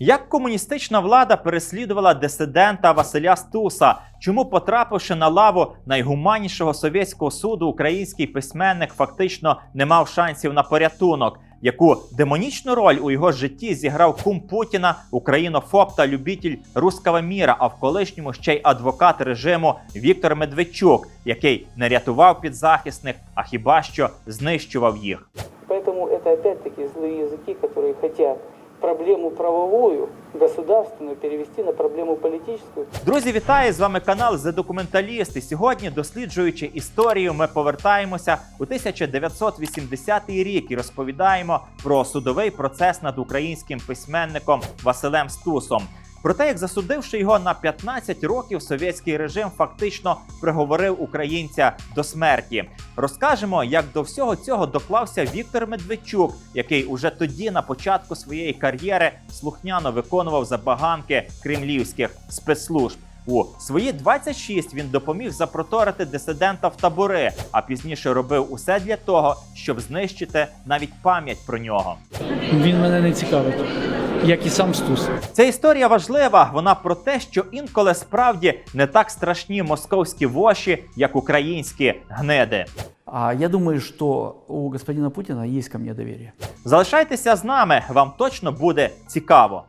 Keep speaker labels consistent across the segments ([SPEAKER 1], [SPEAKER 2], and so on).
[SPEAKER 1] Як комуністична влада переслідувала дисидента Василя Стуса, чому, потрапивши на лаву найгуманнішого совєтського суду, український письменник фактично не мав шансів на порятунок? Яку демонічну роль у його житті зіграв кум Путіна, українофоб та любитель руского міра, а в колишньому ще й адвокат режиму Віктор Медведчук, який не рятував підзахисних, а хіба що знищував їх?
[SPEAKER 2] Поэтому это опять-таки злые языки, которые хотят проблему правовую, государственную перевести на проблему політичну.
[SPEAKER 1] Друзі, вітаю! З вами канал The Документаліст. І сьогодні, досліджуючи історію, ми повертаємося у 1980 рік і розповідаємо про судовий процес над українським письменником Василем Стусом. Про те, як засудивши його на 15 років, совєтський режим фактично приговорив українця до смерті. Розкажемо, як до всього цього доклався Віктор Медведчук, який уже тоді, на початку своєї кар'єри, слухняно виконував забаганки кремлівських спецслужб. У свої 26 він допоміг запроторити дисидента в табори, а пізніше робив усе для того, щоб знищити навіть пам'ять про нього.
[SPEAKER 3] Він мене не цікавить, як і сам Стус.
[SPEAKER 1] Ця історія важлива. Вона про те, що інколи справді не так страшні московські воші, як українські гниди.
[SPEAKER 4] А я думаю, что у господина Путина есть ко мне доверие.
[SPEAKER 1] Залишайтеся з нами, вам точно буде цікаво.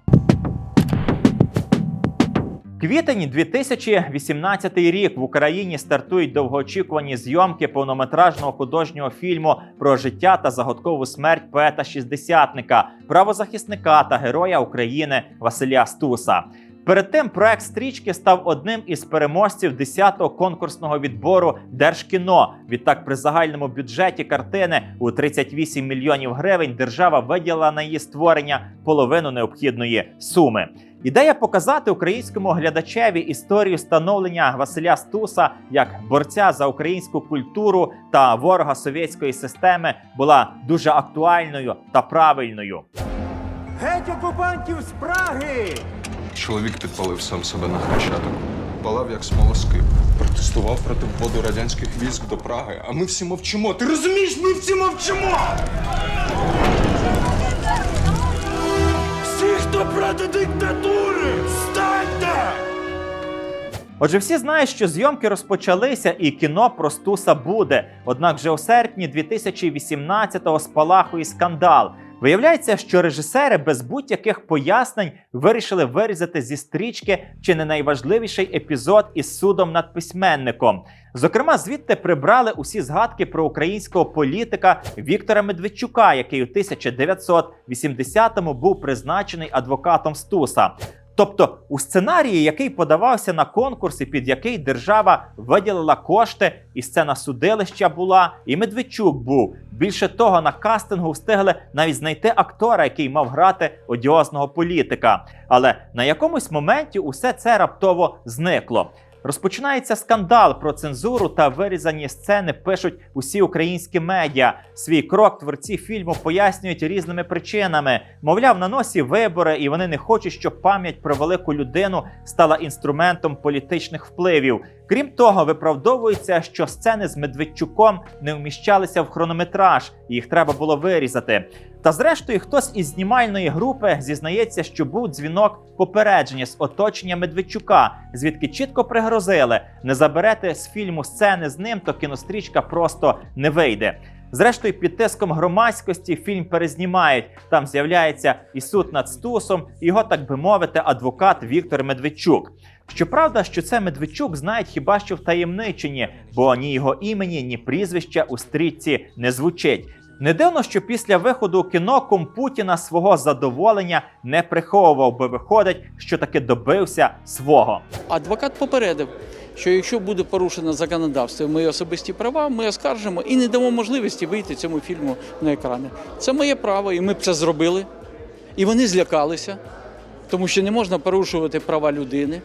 [SPEAKER 1] Квітень 2018 рік в Україні стартують довгоочікувані зйомки повнометражного художнього фільму про життя та загадкову смерть поета шістдесятника, правозахисника та героя України Василя Стуса. Перед тим проект стрічки став одним із переможців 10-го конкурсного відбору Держкіно. Відтак, при загальному бюджеті картини у 38 мільйонів гривень держава виділила на її створення половину необхідної суми. Ідея показати українському глядачеві історію становлення Василя Стуса як борця за українську культуру та ворога совєтської системи була дуже актуальною та правильною.
[SPEAKER 5] Геть окупантів з Праги!
[SPEAKER 6] Чоловік підпалив сам себе на хрещатику. Палав як смолоскип. Протестував проти вводу радянських військ до Праги. А ми всі мовчимо. Ти розумієш, ми всі мовчимо!
[SPEAKER 5] Хто проти диктатури, станьте!
[SPEAKER 1] Отже, всі знають, що зйомки розпочалися, і кіно про Стуса буде. Однак вже у серпні 2018-го спалахує скандал. Виявляється, що режисери без будь-яких пояснень вирішили вирізати зі стрічки чи не найважливіший епізод із судом над письменником. Зокрема, звідти прибрали усі згадки про українського політика Віктора Медведчука, який у 1980-му був призначений адвокатом Стуса. Тобто у сценарії, який подавався на конкурс, і під який держава виділила кошти, і сцена судилища була, і Медведчук був. Більше того, на кастингу встигли навіть знайти актора, який мав грати одіозного політика. Але на якомусь моменті усе це раптово зникло. Розпочинається скандал про цензуру та вирізані сцени пишуть усі українські медіа. Свій крок творці фільму пояснюють різними причинами. Мовляв, на носі вибори, і вони не хочуть, щоб пам'ять про велику людину стала інструментом політичних впливів. Крім того, виправдовується, що сцени з Медведчуком не вміщалися в хронометраж, і їх треба було вирізати. Та зрештою, хтось із знімальної групи зізнається, що був дзвінок попередження з оточення Медведчука, звідки чітко пригрозили: не заберете з фільму сцени з ним, то кінострічка просто не вийде. Зрештою, під тиском громадськості фільм перезнімають. Там з'являється і суд над Стусом, і його, так би мовити, адвокат Віктор Медведчук. Щоправда, що це Медведчук знають хіба що в таємничині, бо ні його імені, ні прізвища у стрічці не звучить. Не дивно, що після виходу кіно кум Путіна свого задоволення не приховував, бо виходить, що таки добився свого.
[SPEAKER 3] Адвокат попередив, що якщо буде порушено законодавство, мої особисті права, ми оскаржимо і не дамо можливості вийти цьому фільму на екрани. Це моє право, і ми б це зробили. І вони злякалися, тому що не можна порушувати права людини,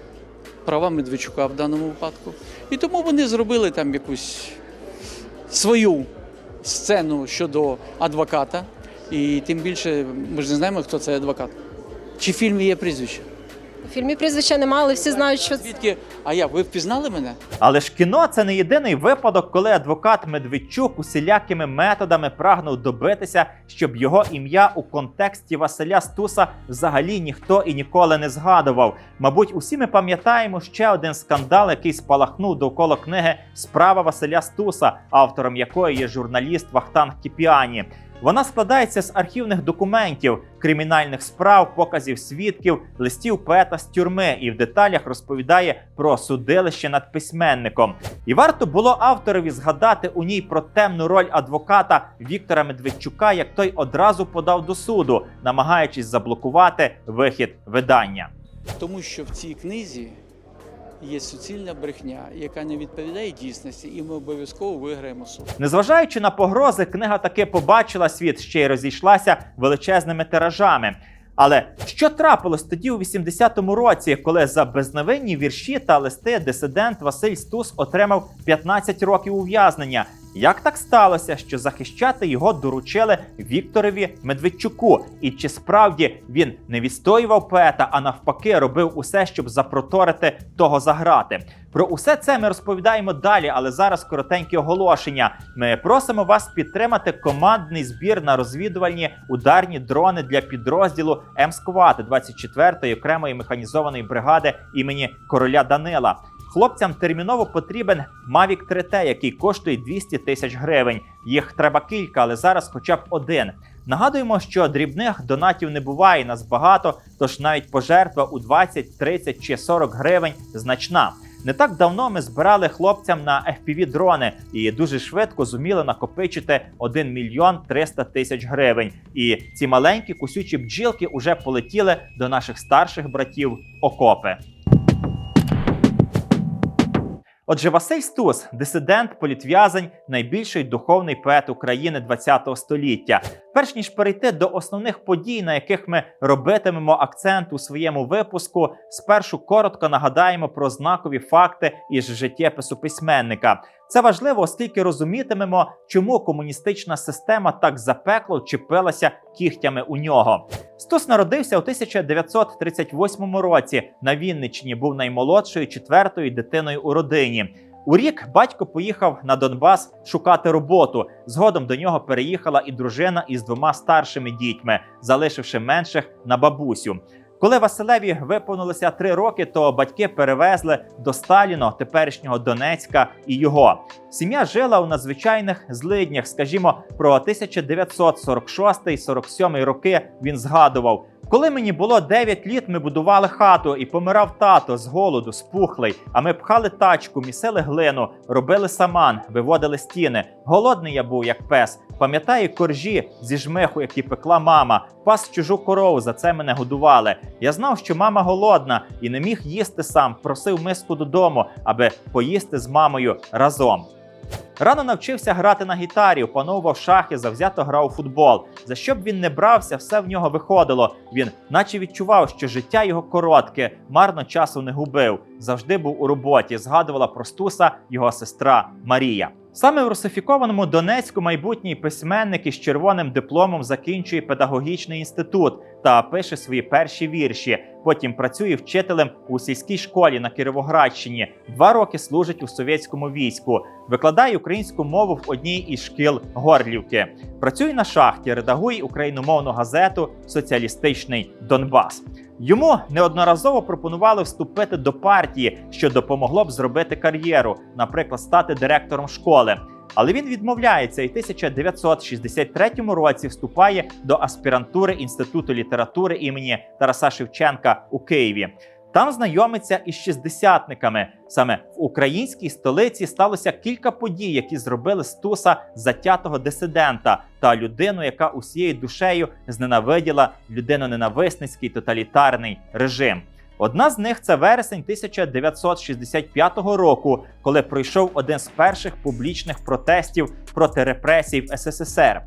[SPEAKER 3] права Медведчука в даному випадку. І тому вони зробили там якусь свою сцену щодо адвоката. І тим більше ми ж не знаємо, хто цей адвокат. Чи в фільмі є прізвище?
[SPEAKER 7] В фільмі прізвища немає, але всі знають, що це.
[SPEAKER 3] Звідки? А як? Ви впізнали мене?
[SPEAKER 1] Але ж кіно це не єдиний випадок, коли адвокат Медведчук усілякими методами прагнув добитися, щоб його ім'я у контексті Василя Стуса взагалі ніхто і ніколи не згадував. Мабуть, усі ми пам'ятаємо ще один скандал, який спалахнув довкола книги Справа Василя Стуса, автором якої є журналіст Вахтанг Кіпіані. Вона складається з архівних документів, кримінальних справ, показів свідків, листів поета з тюрми і в деталях розповідає про судилище над письменником. І варто було авторові згадати у ній про темну роль адвоката Віктора Медведчука, як той одразу подав до суду, намагаючись заблокувати вихід видання.
[SPEAKER 3] Тому що в цій книзі є суцільна брехня, яка не відповідає дійсності, і ми обов'язково виграємо суд.
[SPEAKER 1] Незважаючи на погрози, книга таки побачила світ ще й розійшлася величезними тиражами. Але що трапилось тоді у 80-му році, коли за безневинні вірші та листи дисидент Василь Стус отримав 15 років ув'язнення? Як так сталося, що захищати його доручили Вікторові Медведчуку? І чи справді він не відстоював поета, а навпаки робив усе, щоб запроторити того за грати? Про усе це ми розповідаємо далі, але зараз коротеньке оголошення. Ми просимо вас підтримати командний збір на розвідувальні ударні дрони для підрозділу МСКВАТ 24-ї окремої механізованої бригади імені короля Данила. Хлопцям терміново потрібен Mavic 3T, який коштує 200 тисяч гривень. Їх треба кілька, але зараз хоча б один. Нагадуємо, що дрібних донатів не буває, нас багато, тож навіть пожертва у 20, 30 чи 40 гривень значна. Не так давно ми збирали хлопцям на fpv дрони і дуже швидко зуміли накопичити 1 мільйон 300 тисяч гривень. І ці маленькі кусючі бджілки уже полетіли до наших старших братів окопи. Отже, Василь Стус, дисидент, політв'язень, найбільший духовний поет України ХХ століття. Перш ніж перейти до основних подій, на яких ми робитимемо акцент у своєму випуску, спершу коротко нагадаємо про знакові факти із життєпису письменника. Це важливо, оскільки розумітимемо, чому комуністична система так запекло вчепилася кігтями у нього. Стус народився у 1938 році на Вінниччині, був наймолодшою четвертою дитиною у родині. У рік батько поїхав на Донбас шукати роботу. Згодом до нього переїхала і дружина із двома старшими дітьми, залишивши менших на бабусю. Коли Василеві виповнилося три роки, то батьки перевезли до Сталіно, теперішнього Донецька, і його. Сім'я жила у надзвичайних злиднях. Скажімо, про 1946-47 роки він згадував. Коли мені було 9 літ, ми будували хату і помирав тато з голоду, спухлий. А ми пхали тачку, місили глину, робили саман, виводили стіни. Голодний я був, як пес. Пам'ятаю коржі зі жмиху, які пекла мама. Пас чужу корову, за це мене годували. Я знав, що мама голодна і не міг їсти сам. Просив миску додому, аби поїсти з мамою разом. Рано навчився грати на гітарі, опановував шахи, завзято грав у футбол. За що б він не брався, все в нього виходило. Він наче відчував, що життя його коротке, марно часу не губив. Завжди був у роботі. Згадувала простуса його сестра Марія. Саме в русифікованому Донецьку майбутній письменник із червоним дипломом закінчує педагогічний інститут та пише свої перші вірші. Потім працює вчителем у сільській школі на Кіровоградщині. Два роки служить у совєтському війську. Викладає українську мову в одній із шкіл Горлівки. Працює на шахті, редагує україномовну газету Соціалістичний Донбас. Йому неодноразово пропонували вступити до партії, що допомогло б зробити кар'єру, наприклад, стати директором школи. Але він відмовляється і в 1963 році вступає до аспірантури Інституту літератури імені Тараса Шевченка у Києві. Там знайомиться із шістдесятниками. Саме в українській столиці сталося кілька подій, які зробили Стуса затятого дисидента та людину, яка усією душею зненавиділа людиноненависницький тоталітарний режим. Одна з них це вересень 1965 року, коли пройшов один з перших публічних протестів проти репресій в СССР.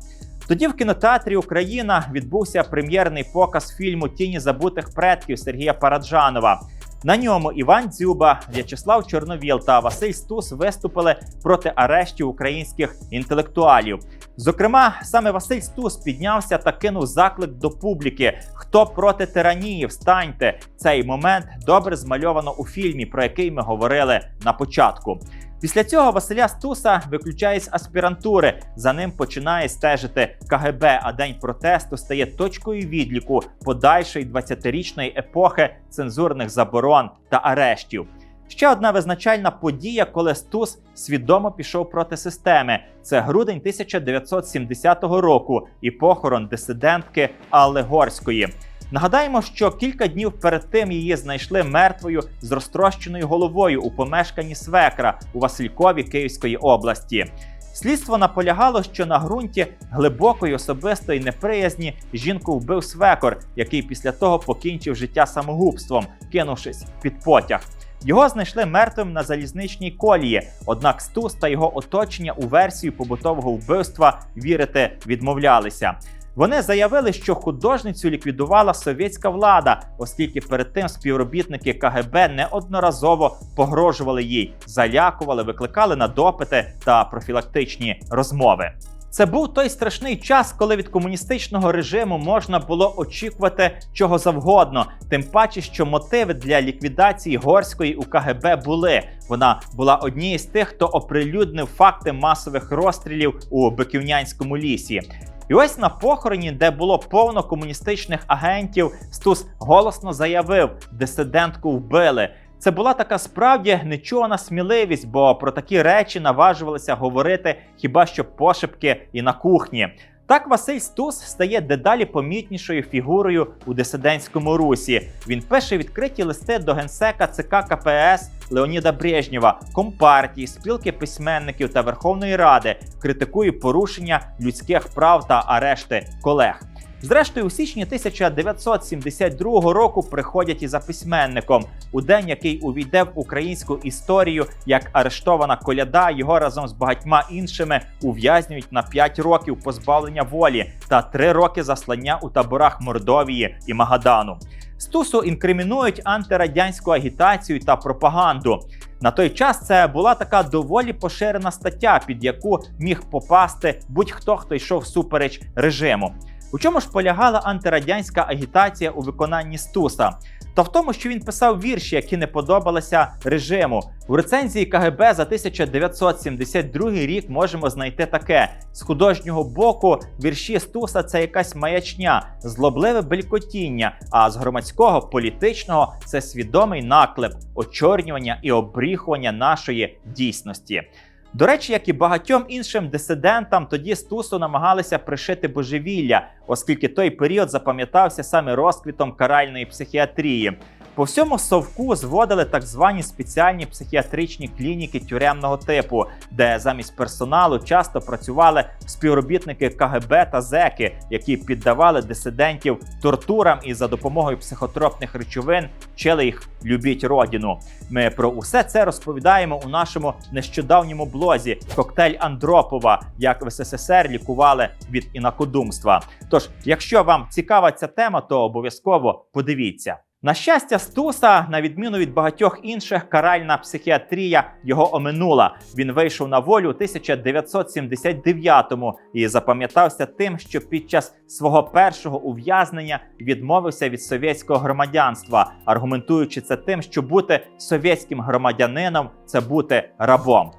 [SPEAKER 1] Тоді в кінотеатрі Україна відбувся прем'єрний показ фільму Тіні забутих предків Сергія Параджанова. На ньому Іван Дзюба, В'ячеслав Чорновіл та Василь Стус виступили проти арештів українських інтелектуалів. Зокрема, саме Василь Стус піднявся та кинув заклик до публіки: хто проти тиранії, встаньте. Цей момент добре змальовано у фільмі, про який ми говорили на початку. Після цього Василя Стуса виключають з аспірантури. За ним починає стежити КГБ. А день протесту стає точкою відліку подальшої 20-річної епохи цензурних заборон та арештів. Ще одна визначальна подія, коли Стус свідомо пішов проти системи. Це грудень 1970 року і похорон дисидентки Алли Горської. Нагадаємо, що кілька днів перед тим її знайшли мертвою з розтрощеною головою у помешканні свекра у Василькові Київської області. Слідство наполягало, що на ґрунті глибокої особистої неприязні жінку вбив свекор, який після того покінчив життя самогубством, кинувшись під потяг. Його знайшли мертвим на залізничній колії, однак Стус та його оточення у версію побутового вбивства вірити відмовлялися. Вони заявили, що художницю ліквідувала совєтська влада, оскільки перед тим співробітники КГБ неодноразово погрожували їй, залякували, викликали на допити та профілактичні розмови. Це був той страшний час, коли від комуністичного режиму можна було очікувати чого завгодно. Тим паче, що мотиви для ліквідації горської у КГБ були. Вона була однією з тих, хто оприлюднив факти масових розстрілів у Биківнянському лісі. І ось на похороні, де було повно комуністичних агентів, Стус голосно заявив: дисидентку вбили. Це була така справді нечувана сміливість, бо про такі речі наважувалися говорити хіба що пошепки і на кухні. Так Василь Стус стає дедалі помітнішою фігурою у дисидентському русі. Він пише відкриті листи до генсека ЦК КПС Леоніда Брежнєва, компартії, спілки письменників та Верховної Ради, критикує порушення людських прав та арешти колег. Зрештою, у січні 1972 року приходять і за письменником. У день, який увійде в українську історію як арештована коляда, його разом з багатьма іншими ув'язнюють на 5 років позбавлення волі та 3 роки заслання у таборах Мордовії і Магадану. Стусу інкримінують антирадянську агітацію та пропаганду. На той час це була така доволі поширена стаття, під яку міг попасти будь-хто, хто йшов всупереч режиму. У чому ж полягала антирадянська агітація у виконанні Стуса? Та в тому, що він писав вірші, які не подобалися режиму. У рецензії КГБ за 1972 рік можемо знайти таке: з художнього боку вірші Стуса це якась маячня, злобливе белькотіння. А з громадського політичного це свідомий наклеп, очорнювання і обріхування нашої дійсності. До речі, як і багатьом іншим дисидентам, тоді Стусу намагалися пришити божевілля, оскільки той період запам'ятався саме розквітом каральної психіатрії. По всьому совку зводили так звані спеціальні психіатричні клініки тюремного типу, де замість персоналу часто працювали співробітники КГБ та ЗЕКи, які піддавали дисидентів тортурам і за допомогою психотропних речовин вчили їх любіть родину. Ми про усе це розповідаємо у нашому нещодавньому блозі Коктейль Андропова, як в СССР лікували від інакодумства. Тож, якщо вам цікава ця тема, то обов'язково подивіться. На щастя, Стуса, на відміну від багатьох інших, каральна психіатрія його оминула. Він вийшов на волю у 1979-му і запам'ятався тим, що під час свого першого ув'язнення відмовився від совєтського громадянства, аргументуючи це тим, що бути совєтським громадянином це бути рабом.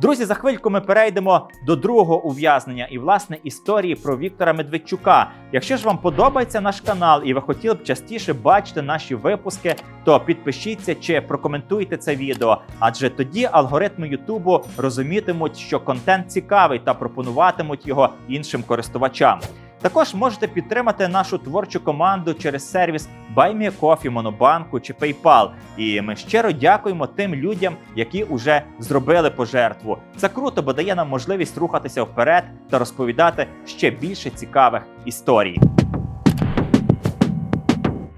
[SPEAKER 1] Друзі, за хвильку ми перейдемо до другого ув'язнення і власне історії про Віктора Медведчука. Якщо ж вам подобається наш канал і ви хотіли б частіше бачити наші випуски, то підпишіться чи прокоментуйте це відео, адже тоді алгоритми Ютубу розумітимуть, що контент цікавий та пропонуватимуть його іншим користувачам. Також можете підтримати нашу творчу команду через сервіс BuyMeACoffee, Монобанку чи PayPal. І ми щиро дякуємо тим людям, які уже зробили пожертву. Це круто, бо дає нам можливість рухатися вперед та розповідати ще більше цікавих історій.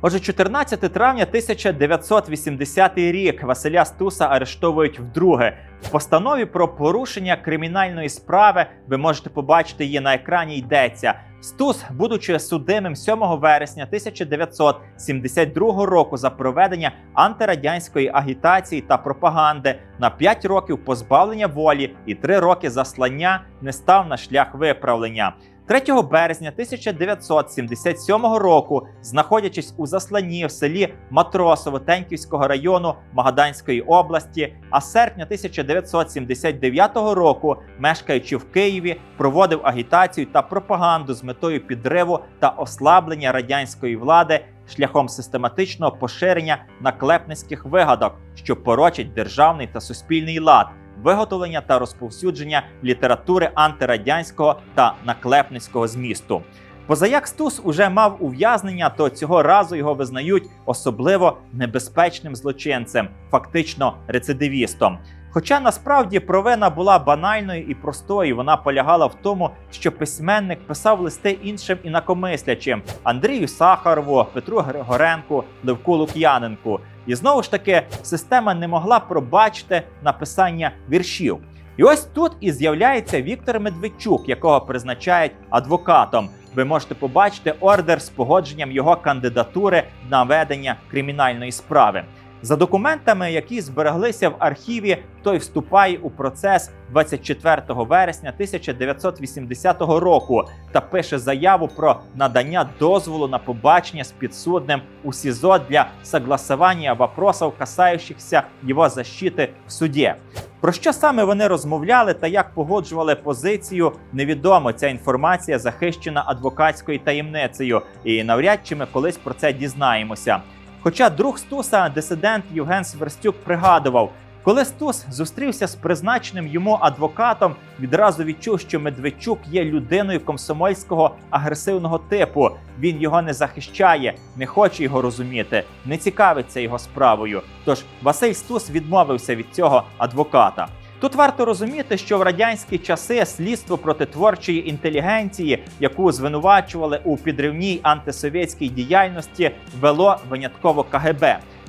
[SPEAKER 1] Отже, 14 травня 1980 рік Василя Стуса арештовують вдруге. В постанові про порушення кримінальної справи ви можете побачити її на екрані. Йдеться Стус, будучи судимим 7 вересня 1972 року за проведення антирадянської агітації та пропаганди на 5 років позбавлення волі і 3 роки заслання, не став на шлях виправлення. 3 березня 1977 року, знаходячись у засланні в селі Матросово Теньківського району Магаданської області, а серпня 1979 року, мешкаючи в Києві, проводив агітацію та пропаганду з метою підриву та ослаблення радянської влади шляхом систематичного поширення наклепницьких вигадок, що порочать державний та суспільний лад виготовлення та розповсюдження літератури антирадянського та наклепницького змісту. Позаяк Стус уже мав ув'язнення, то цього разу його визнають особливо небезпечним злочинцем, фактично рецидивістом. Хоча насправді провина була банальною і простою, вона полягала в тому, що письменник писав листи іншим інакомислячим Андрію Сахарову, Петру Григоренку, Левку Лук'яненку. І знову ж таки, система не могла пробачити написання віршів. І ось тут і з'являється Віктор Медведчук, якого призначають адвокатом. Ви можете побачити ордер з погодженням його кандидатури на ведення кримінальної справи. За документами, які збереглися в архіві, той вступає у процес 24 вересня 1980 року та пише заяву про надання дозволу на побачення з підсудним у СІЗО для согласования вопросов, касающихся його защити в суді. Про що саме вони розмовляли та як погоджували позицію, невідомо. Ця інформація захищена адвокатською таємницею, і навряд чи ми колись про це дізнаємося. Хоча друг Стуса, дисидент Євген Сверстюк, пригадував, коли Стус зустрівся з призначеним йому адвокатом, відразу відчув, що Медведчук є людиною комсомольського агресивного типу. Він його не захищає, не хоче його розуміти, не цікавиться його справою. Тож Василь Стус відмовився від цього адвоката. Тут варто розуміти, що в радянські часи слідство проти творчої інтелігенції, яку звинувачували у підривній антисовєтській діяльності, вело винятково КГБ.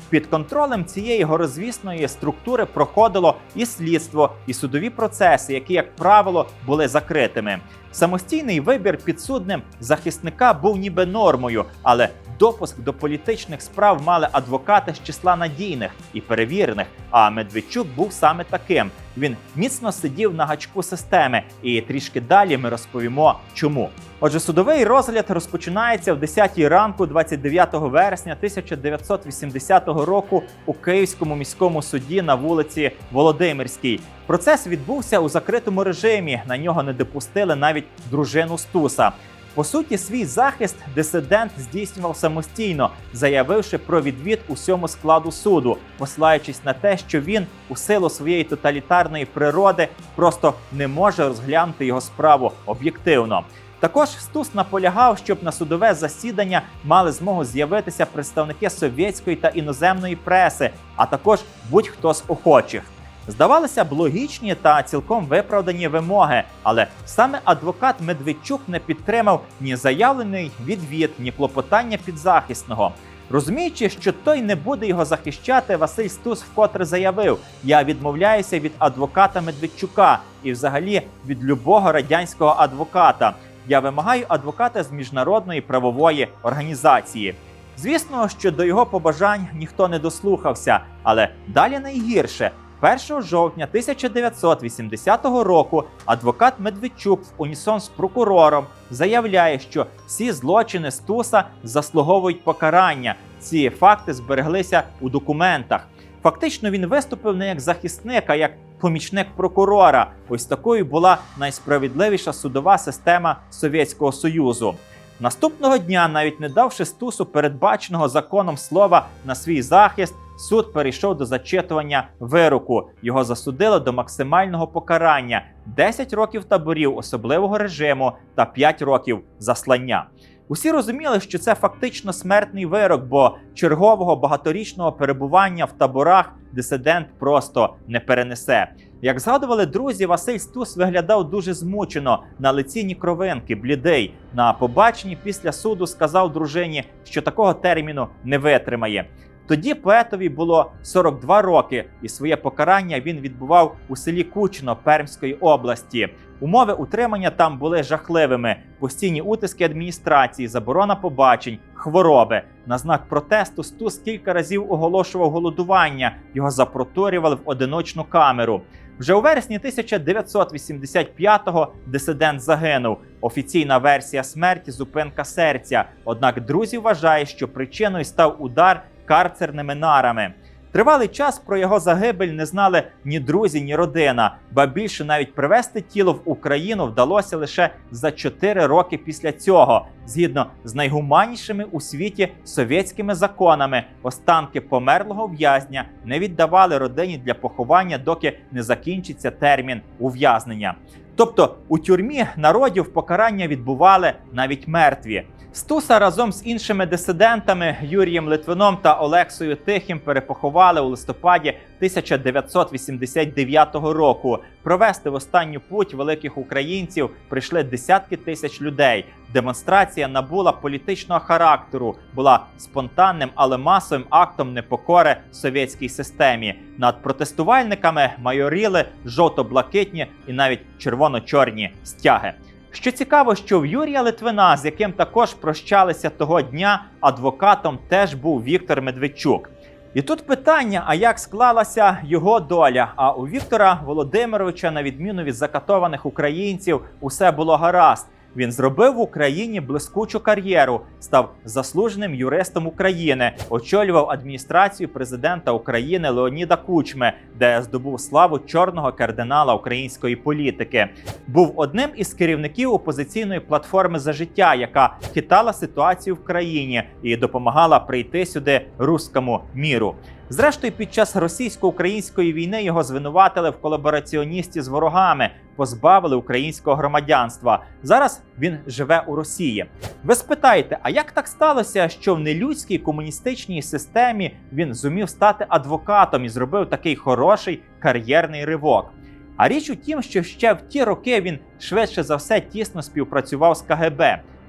[SPEAKER 1] Під контролем цієї горозвісної структури проходило і слідство, і судові процеси, які, як правило, були закритими. Самостійний вибір підсудним захисника був ніби нормою, але допуск до політичних справ мали адвокати з числа надійних і перевірених. А Медведчук був саме таким. Він міцно сидів на гачку системи, і трішки далі ми розповімо, чому. Отже, судовий розгляд розпочинається в 10 ранку, 29 вересня 1980 року у Київському міському суді на вулиці Володимирській. Процес відбувся у закритому режимі. На нього не допустили навіть дружину Стуса. По суті, свій захист дисидент здійснював самостійно, заявивши про відвід усьому складу суду, посилаючись на те, що він у силу своєї тоталітарної природи просто не може розглянути його справу об'єктивно. Також Стус наполягав, щоб на судове засідання мали змогу з'явитися представники совєтської та іноземної преси, а також будь-хто з охочих. Здавалося б, логічні та цілком виправдані вимоги, але саме адвокат Медведчук не підтримав ні заявлений відвід, ні клопотання підзахисного. Розуміючи, що той не буде його захищати, Василь Стус вкотре заявив: Я відмовляюся від адвоката Медведчука і, взагалі, від любого радянського адвоката. Я вимагаю адвоката з міжнародної правової організації. Звісно, що до його побажань ніхто не дослухався, але далі найгірше. 1 жовтня 1980 року адвокат Медведчук в унісон з прокурором заявляє, що всі злочини Стуса заслуговують покарання. Ці факти збереглися у документах. Фактично він виступив не як захисник, а як помічник прокурора. Ось такою була найсправедливіша судова система Совєтського Союзу. Наступного дня, навіть не давши Стусу передбаченого законом слова на свій захист, суд перейшов до зачитування вироку. Його засудили до максимального покарання 10 років таборів особливого режиму та 5 років заслання. Усі розуміли, що це фактично смертний вирок, бо чергового багаторічного перебування в таборах дисидент просто не перенесе. Як згадували друзі, Василь Стус виглядав дуже змучено на лиці ні кровинки, блідий. На побаченні після суду сказав дружині, що такого терміну не витримає. Тоді поетові було 42 роки, і своє покарання він відбував у селі Кучино Пермської області. Умови утримання там були жахливими: постійні утиски адміністрації, заборона побачень, хвороби. На знак протесту Стус кілька разів оголошував голодування. Його запроторювали в одиночну камеру. Вже у вересні 1985-го дисидент загинув. Офіційна версія смерті зупинка серця. Однак друзі вважають, що причиною став удар карцерними нарами. Тривалий час про його загибель не знали ні друзі, ні родина. Ба більше навіть привезти тіло в Україну вдалося лише за 4 роки після цього. Згідно з найгуманнішими у світі совєтськими законами, останки померлого в'язня не віддавали родині для поховання, доки не закінчиться термін ув'язнення. Тобто у тюрмі народів покарання відбували навіть мертві. Стуса разом з іншими дисидентами Юрієм Литвином та Олексою Тихим перепоховали у листопаді 1989 року. Провести в останню путь великих українців прийшли десятки тисяч людей. Демонстрація набула політичного характеру, була спонтанним, але масовим актом непокори совєтській системі. Над протестувальниками майоріли жовто-блакитні і навіть червоно-чорні стяги. Що цікаво, що в Юрія Литвина, з яким також прощалися того дня, адвокатом теж був Віктор Медведчук. І тут питання: а як склалася його доля? А у Віктора Володимировича, на відміну від закатованих українців, усе було гаразд. Він зробив в Україні блискучу кар'єру, став заслуженим юристом України, очолював адміністрацію президента України Леоніда Кучми, де здобув славу чорного кардинала української політики. Був одним із керівників опозиційної платформи за життя, яка хитала ситуацію в країні і допомагала прийти сюди руському міру. Зрештою, під час російсько-української війни його звинуватили в колабораціоністі з ворогами, позбавили українського громадянства. Зараз він живе у Росії. Ви спитаєте, а як так сталося, що в нелюдській комуністичній системі він зумів стати адвокатом і зробив такий хороший кар'єрний ривок? А річ у тім, що ще в ті роки він швидше за все тісно співпрацював з КГБ.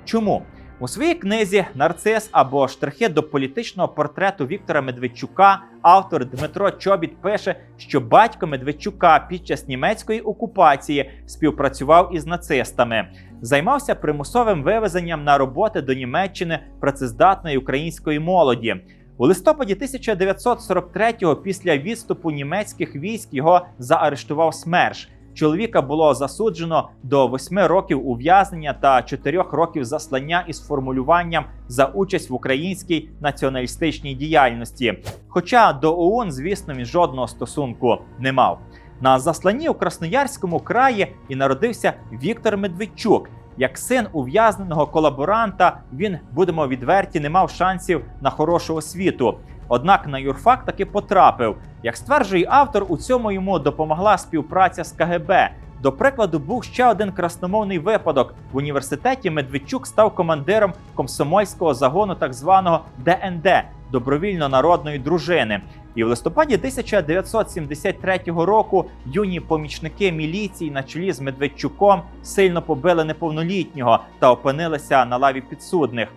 [SPEAKER 1] Чому? У своїй книзі Нарцис або штрихи до політичного портрету Віктора Медведчука автор Дмитро Чобіт пише, що батько Медведчука під час німецької окупації співпрацював із нацистами, займався примусовим вивезенням на роботи до Німеччини працездатної української молоді. У листопаді 1943-го після відступу німецьких військ його заарештував СМЕРШ. Чоловіка було засуджено до 8 років ув'язнення та 4 років заслання із формулюванням за участь в українській націоналістичній діяльності. Хоча до ОУН, звісно, він жодного стосунку не мав. На засланні у Красноярському краї і народився Віктор Медведчук. Як син ув'язненого колаборанта, він, будемо відверті, не мав шансів на хорошу освіту. Однак на юрфак таки потрапив. Як стверджує автор, у цьому йому допомогла співпраця з КГБ. До прикладу, був ще один красномовний випадок. В університеті Медведчук став командиром комсомольського загону так званого ДНД добровільно-народної дружини. І в листопаді 1973 року юні помічники міліції на чолі з Медведчуком сильно побили неповнолітнього та опинилися на лаві підсудних.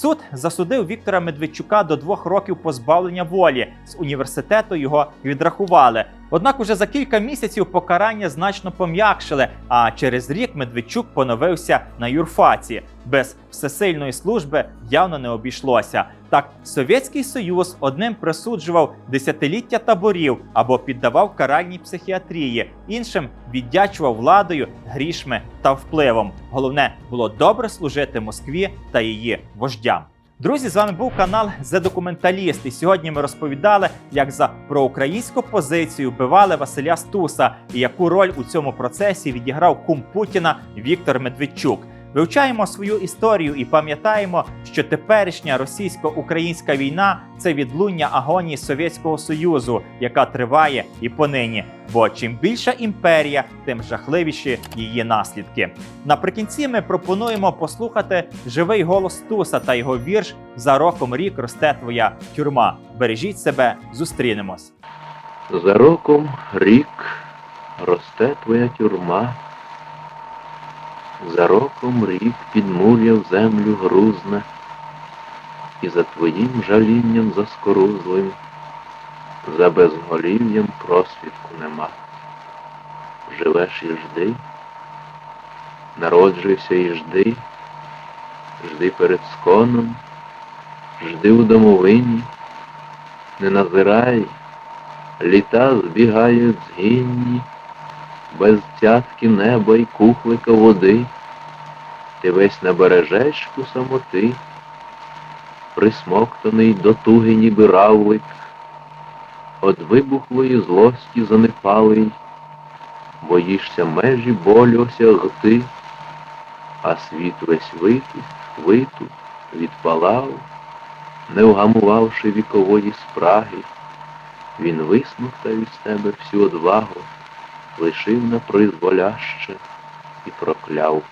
[SPEAKER 1] Суд засудив Віктора Медведчука до двох років позбавлення волі. З університету його відрахували. Однак уже за кілька місяців покарання значно пом'якшили. А через рік Медведчук поновився на юрфаці. Без всесильної служби явно не обійшлося. Так, Совєтський Союз одним присуджував десятиліття таборів або піддавав каральній психіатрії, іншим віддячував владою, грішми та впливом. Головне було добре служити Москві та її вождям. Друзі, з вами був канал The Документаліст. І сьогодні ми розповідали, як за проукраїнську позицію вбивали Василя Стуса і яку роль у цьому процесі відіграв кум Путіна Віктор Медведчук. Вивчаємо свою історію і пам'ятаємо, що теперішня російсько-українська війна це відлуння агонії Совєтського Союзу, яка триває і понині. Бо чим більша імперія, тим жахливіші її наслідки. Наприкінці ми пропонуємо послухати живий голос Туса та його вірш За роком рік росте твоя тюрма. Бережіть себе, зустрінемось.
[SPEAKER 8] За роком рік росте твоя тюрма, за роком рік підмур'я в землю грузне, і за твоїм жалінням заскорузлим, за безголів'ям просвітку нема. Живеш і жди, народжуйся і жди, жди перед сконом, жди у домовині, не назирай, літа збігають згінні, без цятки неба й кухлика води, ти весь на бережечку самоти, присмоктаний до туги ніби равлик, От вибухлої злості занепалий, боїшся межі болю осягти, а світ весь витут, витут, відпалав, не вгамувавши вікової спраги, він висмоктав із тебе всю одвагу, лишив на призволяще і прокляв.